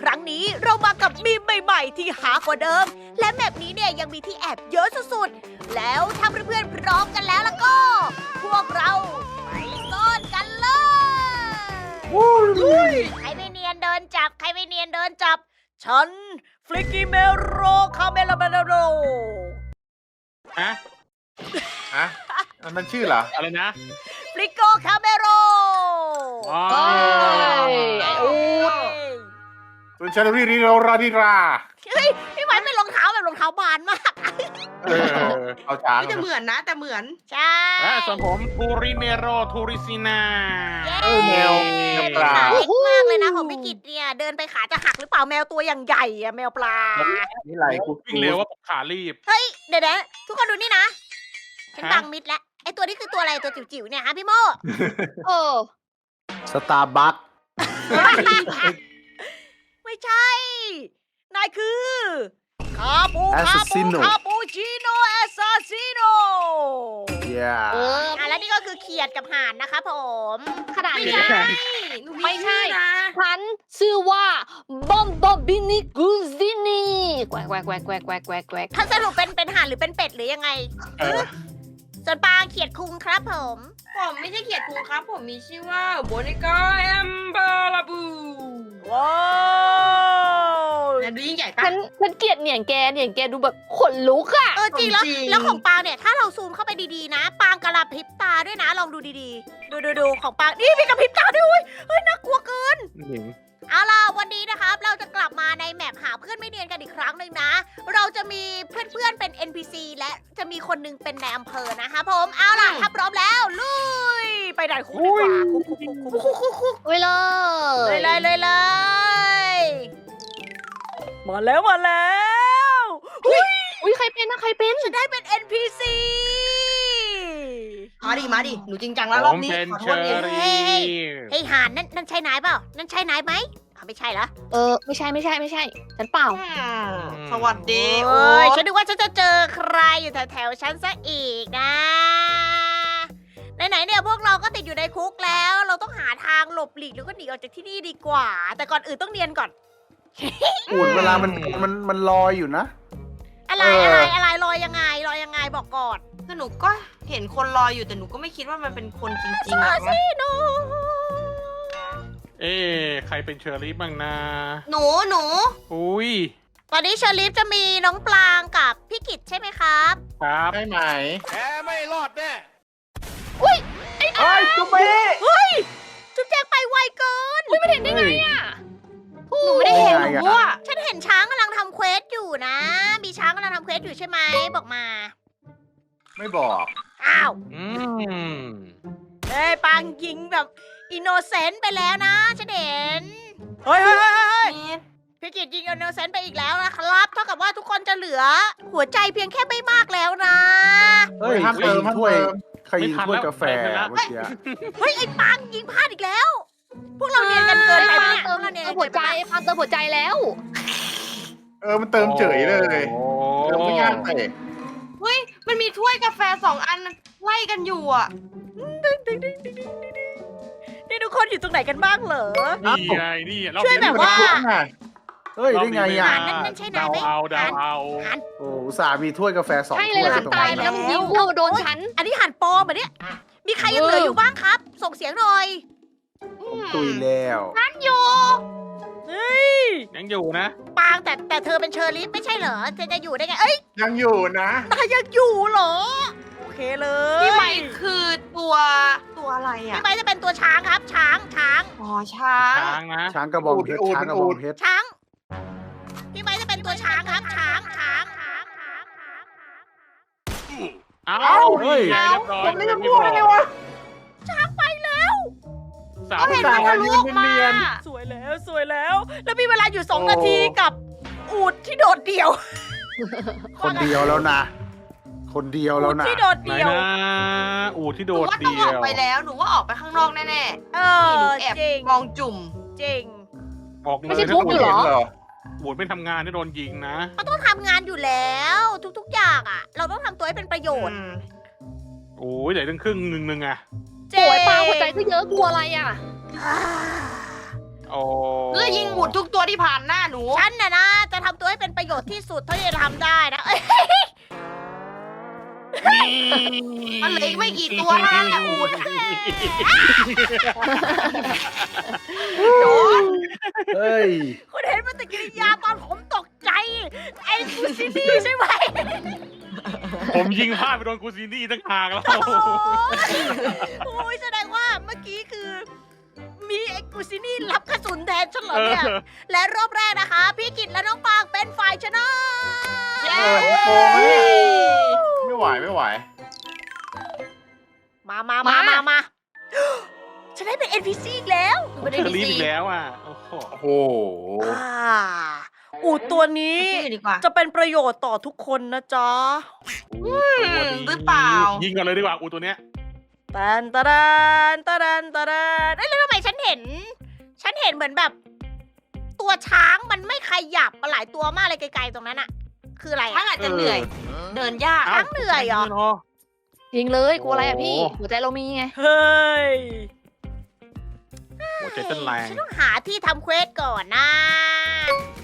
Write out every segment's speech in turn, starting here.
ครั้งนี้เรามากับมีมใหม่ๆ ที่หากว่าเดิม และแมปนี้เนี่ยยังมีที่แอบเยอะสุดๆ แล้วถ้าเพื่อนๆพร้อมกันแล้วแล้วก็ พวกเราไปซ่อนกันเลยใครไม่เนียนเดินจับ ใครไม่เนียนเดินจับ ฉัน ฟลิกกี้เมโรคาเมลาเมลโรฮะฮะอันนั้นชื่อเหรอ อะไรนะ ฟลิกโกคาเมโรอ๋ออูด ตุนชารีรีโรราดิราเฮ้ยพี่ไว้เป็นรองเท้าแบบรองเท้าบานมากเออเอาช้างแต่เหมือนนะ แต่เหมือนใช่อะส่วนผมทูริเมโรทูริซินาเออแมวแมวปลาขาเล็กมากเลยนะของพี่กิตเนี่ย เดินไปขาจะหักหรือเปล่าแมวตัวอย่างใหญ่อะแมวปลานี่ไหลกูวิ่งเร็วว่าขารีบ เฮ้ยเดี๋ยวนะทุกคนดูนี่นะฉันฮะบังมิดแล้วไอตัวนี้คือตัวอะไรตัวจิ๋วๆเนี่ยฮะพี่โมเออสตาร์บัค ไม่ใช่ นายคือคาปูแอสคาซัสปูซิโนคาปูชิโนแอสซาซิโนเย้เอออะแล้วนี่ก็คือเขียดกับห่านนะคะผม ขนาดไม่นี้ใช่นะหนูไม่ใช่ชื่อนะฉันชื่อว่าบอมบอบินิกูซินีแกวกแกวกแกวกแกวกแกวกแกวกแกวกถ้าสรุปเป็นเป็นห่านหรือเป็นเป็ดหรือยังไงเออ ส่วนปลาเขียดคุงครับผม ผมไม่ใช่เขียดคุงครับ ผมมีชื่อว่าโบนิก้าแอมเบลาบู ว้าวนะดูยิ่งใหญ่ปะฉันฉันเกลียดเหนียงแกเหนียงแกดูแบบขนลุกอะเออจริงแล้วจริงแล้วของปางเนี่ยถ้าเราซูมเข้าไปดีๆนะ ปางกระพริบตาด้วยนะลองดูดีๆ ดูดูดูของปางนี่มีกระพริบตาด้วยเฮ้ยน่ากลัวเกินหญิงเอาล่ะวันนี้นะครับเราจะกลับมาในแมปหาเพื่อนไม่เนียนกันอีกครั้งหนึ่งนะ เราจะมีเพื่อนๆเป็น NPC และจะมีคนหนึงเป็นในายอำเภอนะคะผมเอาล่ะถ้าพร้อมแล้วลุยไปด่าน คุกดีกว่าคุกคุกคุกคุกคุกคุกคุกไว้เลเลยยเลยเลยเลยมาแล้วมาแล้วอุ้ยใครเป็นนะใครเป็นจะได้เป็น NPC มาดิมาดิหนูจริงจังแล้วผรอบมนี้เป็นขอโทเชษอเอง รี่เฮ้ยหานนั่นนั่นใช่นายเปล่า นั่นใช่นายไหมอะไม่ใช่เหรอเออไม่ใช่ไม่ใช่ไม่ใช่ ฉันเปล่าอืมสวัสดีโอ้โอ้ยยฉันนึกว่าฉันจะเจอใครอยู่แถวๆฉันซะอีกนะ ไหนๆเนี่ยพวกเราก็ติดอยู่ในคุกแล้ว เราต้องหาทางหลบหลีกหรือก็หนีออกจากที่นี่ดีกว่า แต่ก่อนอื่นต้องเนียนก่อน อุ่นเวลามันมันมันลอยอยู่นะ อะไรเอออ อะไรอะไรลอยยังไงลอยยังไงบอกก่อนคือหนูก็เห็นคนรออยู่แต่หนูก็ไม่คิดว่ามันเป็นคนจริงๆอะนะโนเอ๊ะใครเป็นเชอรี่บ้างนะหนูหนูอุ้ยตอนนี้เชอริฟจะมีน้องปลางกับพี่กิจใช่ไหมครับ ครับ ได้ไหมแกไม่รอดแน่เฮ้ ยจุ๊บเบ้เฮ้ย จุ๊บแจงไปไวเกินไม่เห็นได้ไงอะหนูไม่ได้เห็นไงหนูอะว่าฉันเห็นช้างกำลังทำเควสอยู่นะ มีช้างกำลังทำเควสอยู่ใช่ไหมบอกมา ไม่บอก อ้าว อืมเฮ้ยปางยิงแบบอินโนเซนต์ไปแล้วนะฉันเห็น เฮ้ยเฮ้ยเฮ้ยเฮ้ยเน็ตพี่กิจยิงอินโนเซนต์ไปอีกแล้วนะครับ เท่ากับว่าทุกคนจะเหลือหัวใจเพียงแค่ไม่มากแล้วนะ เฮ้ยห้ามใครเติยิมงห้ามถ้วยเติม ใครยิงถ้วยกาแฟเมื่อกี้เฮ้ยไอ้ปางยิงพลาดอีกแล้ว พวกเราเนียนกันเกินไปปาปะเนี่ยเติมพวกเราเนียนเติกัมนหัวเกินใจไปปะปาเติมหัวใจแล้ว เออมันเติมเฉยเลยโอ้เติมไม่ยากเตะเฮ้ยมันมีถ้วยกาแฟสองอันไล่กันอยู่อะนี่ทุกคนอยู่ตรงไหนกันบ้างเหรอ นี่ไงนี่เราช่วยแบบว่า เฮ้ยได้ไงหาอะนนั่นนั่นใช่นาเดายไหมเอาเดาเอาหันโอ้อุตส่าห์มีถ้วยกาแฟสองใช่เลถ้วยยตรงตายนั้นแล้วนะมันยิงเราโดนฉัน อันนี้หันปลอมเหรอเนี่ยมีใครยังเหลืออยู่บ้างครับ ส่งเสียงหน่อยผมตุยแล้วอยู่เฮ้ยยังอยู่นะ ปางแต่แต่เธอเป็นเชอร์ลิฟไม่ใช่เหรอเธอจะอยู่ได้ไงเอ้ยยังอยู่นะ นายยังอยู่เหรอโอเคเลยพี่ไมค์คือตัวตัวอะไรอะพี่ไม้จะเป็นตัวช้างครับ ช้างช้าง อ๋อช้างช้างนะช้างกระบองเพชรอูฐช้างกระบองเพชรช้าง พี่ไม้จะเป็นตัวช้างครับช้างช้างช้างช้างช้างเอ้าเฮ้ยนี่ไงเรียบร้อยผมไม่ได้พูดอะไรวะสาวก็เห็นสามันวทะลุออกมาสวยแล้วสวยแล้ว แล้วมีเวลาอยู่สองโอ้นาทีกับอูดที่โดดเดี่ยว คนเดียวแล้วนะคนเดียวแล้วนะที่โดดไหนเดี่ยวนะอูดที่หโดนูดว่าต้องเดีอยวอกไปแล้วหนูว่าออกไปข้างนอกแน่เอๆนี่หนูอแอบจริงมองจุ่มจริงบอกเลยไม่ใช่ถ้าทุบอยู่เหรอ เหรออูดไม่ทำงานที่โดนยิงนะเขาต้องทำงานอยู่แล้ว ทุกๆอย่างอะ เราต้องทำตัวให้เป็นประโยชน์อืมโอ้ยเหลือตั้งครึ่งหนึ่งหนึ่งอะโอยปาหัวใจก็เยอะกลัวอะไรอะอ่าโอ้เพื่อยิงหมุดทุกตัวที่ผ่านหน้าหนู ฉันน่ะนะ จะทำตัวให้เป็นประโยชน์ที่สุดเท่าที่จะทำได้นะเอ้ย มันเหลืออีกไม่กี่ตัวเท่านั้นแหละอูดโดนเฮ้ย คุณเห็นปฏิกิริยาตอนผมตกใจไอ้กูซินี่ใช่ไหมผมยิงพลาดไปโดนกูซีนี่ตั้งหากแล้ว โอ้โหโอ้ยแสดงว่าเมื่อกี้คือ มีไอ้กูซินี่รับกระสุนแทนฉันเหรอเนี่ย และรอบแรกนะคะ พี่กิตและน้องปางเป็นฝ่ายชนะเออโกง ไหมไม่ไหวไม่ไหวมามามา มามา ฉันได้เป็น NPC อีกแล้วผมเชอรี่อีกแล้วอะโอ้โหโอ้โห อ่าอูดตัวนี้นี่ดีกว่า จะเป็นประโยชน์ต่อทุกคนนะจ๊ะหรือเปล่า ยิงกันเลยดีกว่าอูตัวเนี้ยตันตะดันตะดันตะดันเอ้ยแล้วทำไมฉันเห็น ฉันเห็นเหมือนแบบ ตัวช้างมันไม่ขยับมาหลายตัวมากเลยไกลๆตรงนั้นอะคืออะไรทั้งอะอาจจะเหนื่อย เดินยากเอ้าช้างเหนื่อยเหรอยิงเลยกลัวอะไรอะโอ้พี่หัวใจเรามีไง เฮ้ย หัวใจเต้นแรง ฉันต้องหาที่ทำเควสก่อนนะ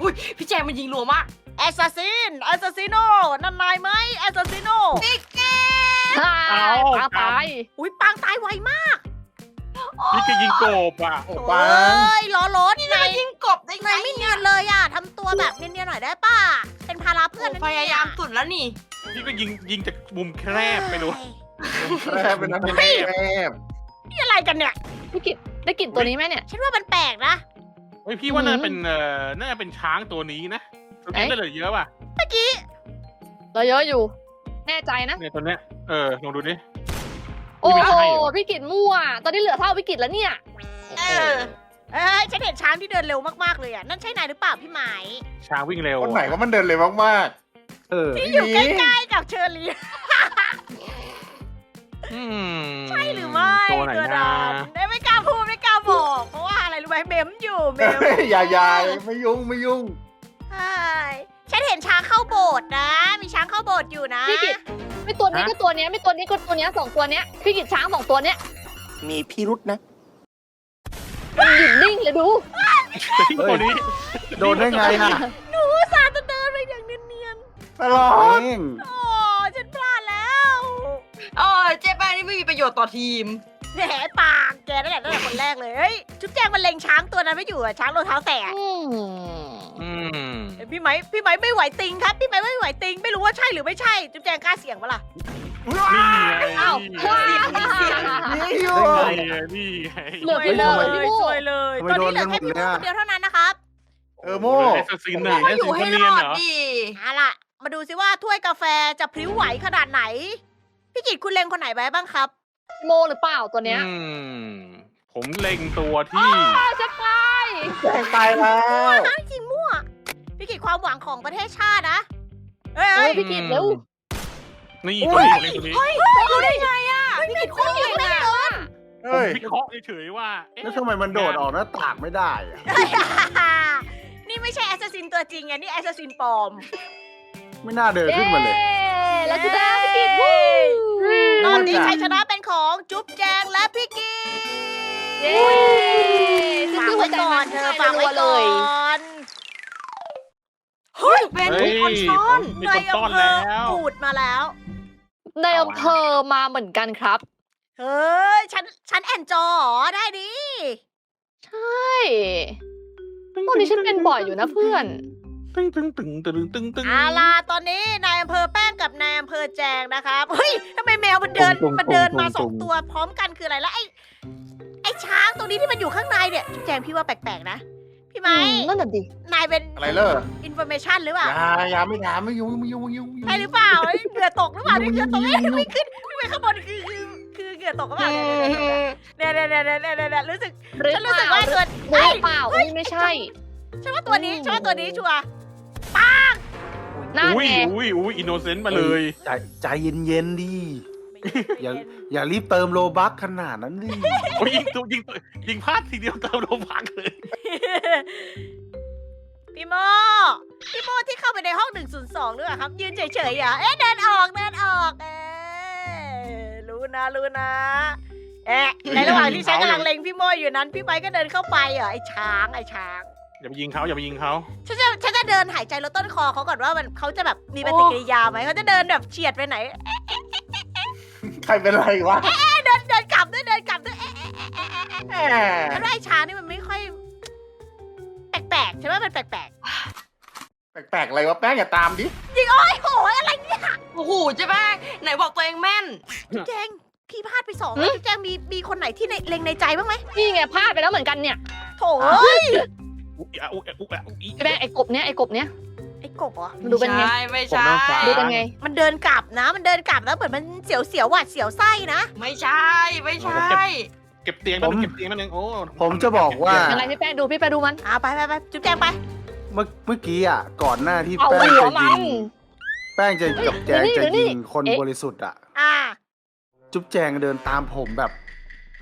อุ้ยพี่แจงมันยิงรัวมาก แอสซัสซินแอสซัสซิโนนั่นนายไหมแอสซัสซิโนพี่แกตายปลาตายอุ้ยปางตายไวมากนี่ก็ยิงโกบอะโอ้โอ้ปังยล้อรถนี่นาจะยยิงกบได้ไงนายไม่เนียนเลยอะทำตัวแบบเนียนๆหน่อยได้ป่ะ เป็นภาระเพื่อนนะพเนี่ยยายามสุดแล้วนี่ นี่ก็ยิงยิงจากมุมแคบไปดูแคบเป็นน้ำแคบนี่อะไรกันเนี่ยพี่กิตได้กลิ่นตัวนี้ไหมเนี่ย ฉันว่ามันแปลกนะเฮ้ยพี่ว่าน่าอืมเป็นเอ่อน่าจะเป็นช้างตัวนี้นะตัวเอ๊ะนี้ได้เหลือเยอะป่ะเมื่อกี้เราเยอะอยู่ แน่ใจนะเนี่ยตัวเนี้ยเออลองดูดิโอ้ไม่โหใช่เหรอพี่กิตมั่ว ตอนนี้เหลือเท่าพี่กิตแล้วเนี่ยเออเอ้ยฉันเห็นช้างที่เดินเร็วมากๆเลยอะนั่นใช่นายหรือเปล่าพี่ไหมช้างวิ่งเร็วคนไหนว่ามันเดินเลยมาก เออๆที่อยู่ใกล้ๆกับเชอรี่ อืมใช่หรือไม่ตัวไหนตัวนะนั้นได้ไม่กล้าพูดไม่กล้าบอกเพราะว่าอะไรรู้ไหมเมมอยู่เมมเฮ้ยอย่าอย่าไม่ยุ่งไม่ยุ่งใช่ฉันเห็นช้างเข้าโบสถ์นะ มีช้างเข้าโบสถ์อยู่นะพี่กิตไม่ตัวนี้ก็ตัวเนี้ยไม่ตัวนี้ก็ตัวเนี้ยสองตัวเนี้ยพี่กิตช้างสองตัวเนี้ยมีพิรุษนะมันหยุดนิ่งเลยดูตัวนี้ โดนได้ไงน่ะ ตลอเอดงๆโอ้ฉันพลาดแล้วโอ้ยเจ๊แป้งนี่ไม่มีประโยชน์ต่อทีม แหมปากแกนั่นแหละตั้งแต่คนแรกเลยเฮ้ยจุ๊บแจงมันเล็งช้างตัวนั้นไม่อยู่อะช้างรองเท้าแตกอืมอืมเอ้ยพี่ไหมพี่ไหมไม่ไหวติงครับ พี่ไหมไม่ไหวติง ไม่รู้ว่าใช่หรือไม่ใช่ จุ๊บแจงกล้าเสี่ยงปะล่ะ นี่ไงอ้าว นี่อยู่ นี่ไงนี่ไงเหลือพี่โม่เลยพี่โม่สวยเลยทำไมตอนนี้เหลือโดนกันหมแค่ดพี่เลยโม่อะ คนเดียวเท่านั้นนะครับ เออโมแอสซัสซินน่ะก็แอสอยู่ซัสซินให้เนีรยนอดเหรอ ดิเอาล่ะ มาดูซิว่าถ้วยกาแฟจะพริ้วไหวขนาดไหน พี่กิตคุณเล็งคนไหนไว้บ้างครับ โมหรือเปล่าตัวเนี้ยอืมผมเล็งตัวที่ อ้าวจะตายแจ้งตายแล้วอ้าวจริงมั่ว พี่กิตความหวังของประเทศชาตินะ เฮ้ยเฮ้เฮ้ยยพี่กิตเร็วนี่โอ้ตัวยนี้ตัวนี้ รู้ได้ไงอะพี่กิตโคตรเก่งเลยผมเฮ้ยวิเคราะห์เฉยๆว่าเอ๊ะแล้วทำไมมันโดดออกหน้าต่างไม่ได้อะนี่ไม่ใช่แอสซัสซินตัวจริงไงนี่แอสซัสซินปลอม ไม่น่าเดินขึ้นมาเลยแล้วจะได้พี่กิตวู้ตอนนี้ชัยชนะเป็นของจุ๊บแจงและพี่กิเย้ฝากไว้ก่อนเธอฝากไว้เลก่อยนเฮ้ยเป็นเฮ้ยคนซ่อนมีคนซ่อนแล้วปูดมาแล้วในอำเภอมาเหมือนกันครับ เฮ้ย ฉัน ฉันแอนจอเหรอได้ดิ ใช่พวกนี้ฉันเป็นบ่อยอยู่นะเพื่อน ตึ้งตึ้งตึ้งตึ้งตึ้งตึ้ง เอาล่ะตอนนี้นายอำเภอแป้งกับนายอำเภอแจงนะครับเฮ้ยทำไมแมวมันเดินมันเดินมาสองตัวพร้อมกันคืออะไรแล้วไอ้ไอ้ช้างตัวนี้ที่มันอยู่ข้างในเนี่ยแจงพี่ว่าแปลกๆนะ พี่ไหมอืนั่นน่ะดิ นายเป็นอะไรเล่ะอินโฟเมชันหรือเปล่าอย่าอย่าไม่ถามไม่ยุ่งไม่ยุ่งไม่ยุ่งใช่หรือเปล่าเฮ้ยเหงื่อตกหรือเปล่านี่เหงื่อตกเอ้ยไม่ขึ้นไม่ไปข้างบนคือคือคือเหงื่อตกหรือเปล่าเนี่ยเนี่ยเนี่ยเนี่ยเนี่ยเนี่ยเนี่ยรู้สึกหรือฉันเปรู้สึกล่าว่าตัวหรืเอ้ย อเปล่าอุ๊ยไม่ใช่ ฉันว่าตัวนี้ฉันว่าตัวนี้ชัวร์ นั่นอุ้ยไงอุ้ยอุ้ยอินโนเซนต์มาเลย ใจใจเย็นๆดิอย่าอย่ารีบเติมโลบัคขนาดนั้นดิโอ้ยยิงตัวยิงตัวยิงพลาดทีเดียวเติมโลพักเลย พี่โมพี่โมที่เข้าไปในห้อง 102หรือเปล่าครับ ยืนเฉยๆอะเอ๊ะเดินออกเดินออกเอ๊ะรู้นะรู้นะ เอ๊ะในระหว่างที่ฉันกำลังเล็งพี่โมอยู่นั้น พี่ไม้ก็เดินเข้าไปเหรอไอ้ช้างไอ้ช้าง อย่าไปยิงเขาอย่าไปยิงเขาฉันจะฉันจะเดินหายใจลดต้นคอเขาก่อนว่ามันเขาจะแบบมีปฏิกิริยาไหมเขาจะเดินแบบเฉียดไปไหนใครเป็นไรวะเดินเดินกลับด้วยเดินกลับด้วยเอ๊ะเอ๊ะเอ๊ะเอ๊ะเอ๊ะแหมฉันว่าไอ้ช้างนี่มันไม่ค่อย แปลกๆใช่ไหมมันแปลกแปลกๆอะไรวะแป้งอย่าตามดิ ๆจริงโอ้ยโหยอะไรเนี่ยโอ้โหเจ๊แป้งไหนบอกตัวเองแม่นจุ๊บแจงพี่พลาดไปสองแล้วจุ๊บแจงมีมีคนไหนที่ในเล็งในใจบ้างไหมนี่ไงพลาดไปแล้วเหมือนกันเนี่ย โถเอ้ย อุ๊ยอะอุ๊ยอะอุ๊ยอะอุ๊ยไอ้แม่งไอ้กบเนี้ยไอ้กบเนี้ยไอ้กบเหรอมันดูเป็นไงใช่ ไม่ใช่ ดูเป็นไง มันเดินกลับนะ มันเดินกลับแล้วเหมือนมันเสียวเสียวๆหวาดเสียวไส้นะไม่ใช่ ไม่ใช่ เก็บเตียงแป๊บนึงเก็บเตียงแป๊บนึงโอ้ผมจะบอกว่าอะไรพี่แป้งดูพี่แป้งดูมัน อ่าไปไปไปจุ๊บแจงไป เมื่อเมื่อกี้อะ ก่อนหน้าที่เอาแป้งหัวจะมัยิน ง แป้งจะกับแจงเดี๋จะยวนี่ยิงคนเอ๊ะ บริสุทธิ์อะ อ่า จุ๊บแจงเดินตามผมแบบ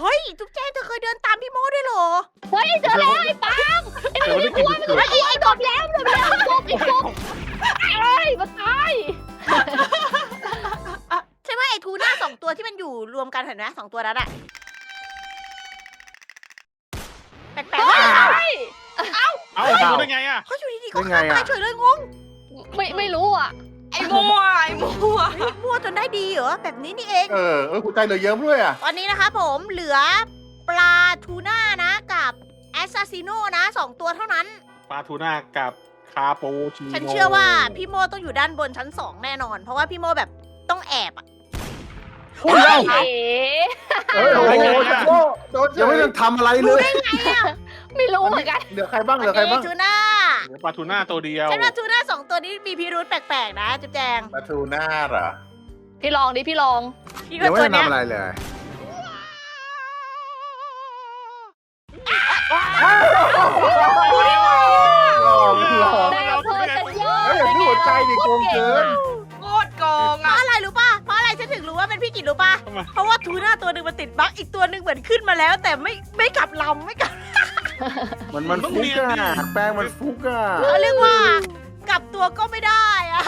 เฮ้ยจุ๊บแจงเธอเคยเดินตามพี่โมด้วยเหรอ เฮ้ยเจอแล้วไอ้ปังไอ้เดี๋ยวมันไม่ได้กินเกลือไอ้ไอ้กบแล้วเดี๋ยวแล้วไอ้กบไอ้กบไอ้ยมันตายใช่ไหมไอ้ทูน่าสองตัวที่มันอยู่รวมกันเห็นไหมสองตัวนั้นอะแปลกๆว่าเอ้ารู้ได้ไงอะเขาอยู่ดีๆก็ได้ไงฆ่าอะตายเฉยเลยงงไม่ไม่รู้อะไอ้มั่วไอ้มั่วเฮ้ยมั่วจนได้ดีเหรอแบบนี้นี่เอง เออเออหัวใจเหลือเยิ้มด้วยอะตอนนี้นะคะผมเหลือปลาทูน่านะกับแอสซาซิโนนะสองตัวเท่านั้น ปลาทูน่ากับคาโปชิโน่ฉันเชื่อว่าพี่โมต้องอยู่ด้านบนชั้นสองแน่นอน เพราะว่าพี่โมแบบต้องแอบอะโอ้ยเอ๋เฮ้ยโอ้โหจะโก้โดนยังไม่ทันทำอะไรเลยไม่รู้เหมือนกัน เหลือใครบ้างเหลือใครบ้างทูน่า เหลือปลาทูน่าตัวเดียวฉันว่าทูน่าสองตัวนี้มีพิรุธแปลกๆนะจุ๊บแจงปลาทูน่าเหรอพี่ลองดิพี่ลองพี่ยังว่าไม่ตัวทันเนี้ยทำอะไรเลยลองลองได้อำเภอจะยอดเฮ้ยอย่างนี้หัวใจดิโกงเกินโคตรโกงเพราะอะอะไรรู้ป่ะเพราะอะไรฉันถึงรู้ว่าเป็นพี่กิจรู้ป่ะทำไม เพราะว่าทูน่าตัวหนึ่งมันติดบั๊กอีกตัวหนึ่งเหมือนขึ้นมาแล้ว แต่ไม่ไม่กลับลำไม่กลับ มันมันฟุกอะแป้งมันฟุกอะเขาเรียกว่ากลับตัวก็ไม่ได้อะ